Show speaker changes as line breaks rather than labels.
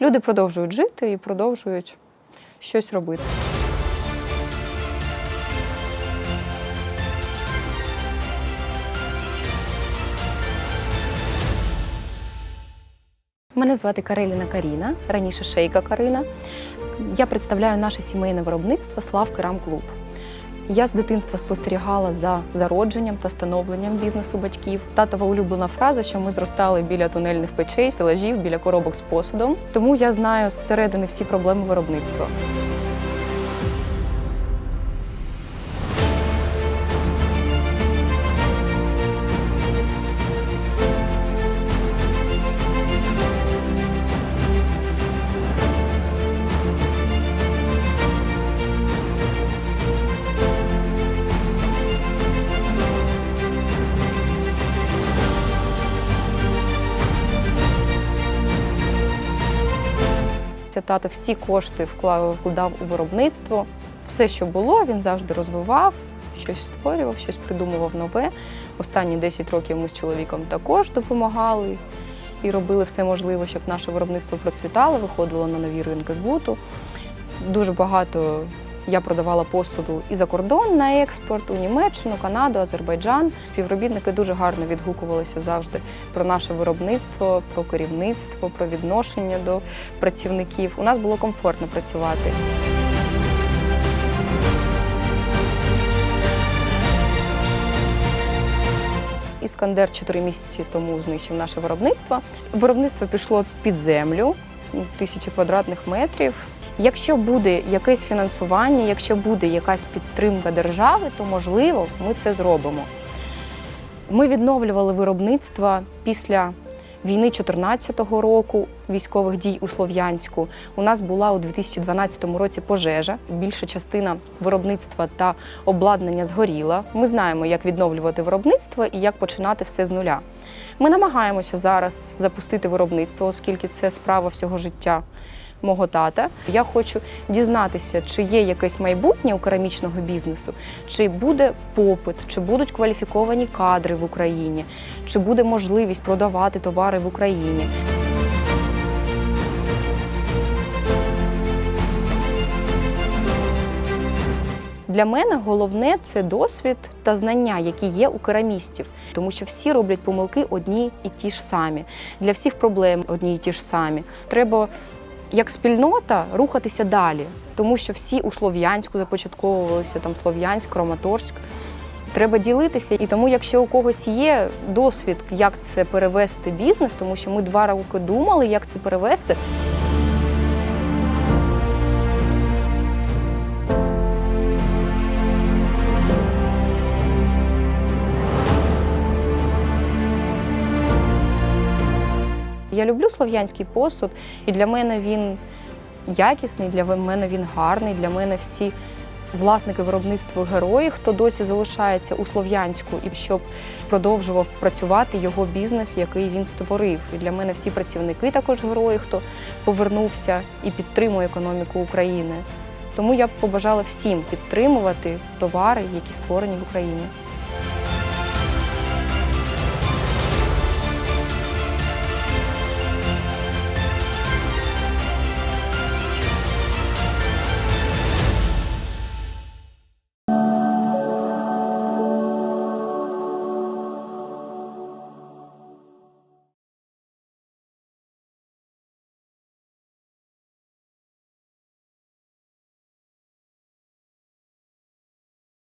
Люди продовжують жити і продовжують щось робити. Мене звати Кареліна Каріна, раніше Шейка Карина. Я представляю наше сімейне виробництво Слав Керам Клуб. Я з дитинства спостерігала за зародженням та становленням бізнесу батьків. Татова улюблена фраза, що ми зростали біля тунельних печей, стелажів, біля коробок з посудом. Тому я знаю зсередини всі проблеми виробництва. Це Тато всі кошти вклав, вкладав у виробництво. Все, що було, він завжди розвивав, щось створював, щось придумував нове. Останні 10 років ми з чоловіком також допомагали і робили все можливе, щоб наше виробництво процвітало, виходило на нові ринки збуту. Дуже багато я продавала посуду і за кордон на експорт у Німеччину, Канаду, Азербайджан. Співробітники дуже гарно відгукувалися завжди про наше виробництво, про керівництво, про відношення до працівників. У нас було комфортно працювати. Іскандер 4 місяці тому знищив наше виробництво. Виробництво пішло під землю, тисячі квадратних метрів. Якщо буде якесь фінансування, якщо буде якась підтримка держави, то можливо ми це зробимо. Ми відновлювали виробництво після війни 2014 року, військових дій у Слов'янську. У нас була у 2012 році пожежа. Більша частина виробництва та обладнання згоріла. Ми знаємо, як відновлювати виробництво і як починати все з нуля. Ми намагаємося зараз запустити виробництво, оскільки це справа всього життя мого тата. Я хочу дізнатися, чи є якесь майбутнє у керамічного бізнесу, чи буде попит, чи будуть кваліфіковані кадри в Україні, чи буде можливість продавати товари в Україні. Для мене головне це досвід та знання, які є у керамістів, тому що всі роблять помилки одні і ті ж самі. Для всіх проблем одні і ті ж самі. Треба як спільнота рухатися далі, тому що всі у Слов'янську започатковувалися, там Слов'янськ, Краматорськ. Треба ділитися, і тому, якщо у когось є досвід, як це перевести бізнес, тому що ми два роки думали, як це перевести. Я люблю слов'янський посуд, і для мене він якісний, для мене він гарний, для мене всі власники виробництва герої, хто досі залишається у Слов'янську, і щоб продовжував працювати його бізнес, який він створив. І для мене всі працівники також герої, хто повернувся і підтримує економіку України. Тому я б побажала всім підтримувати товари, які створені в Україні.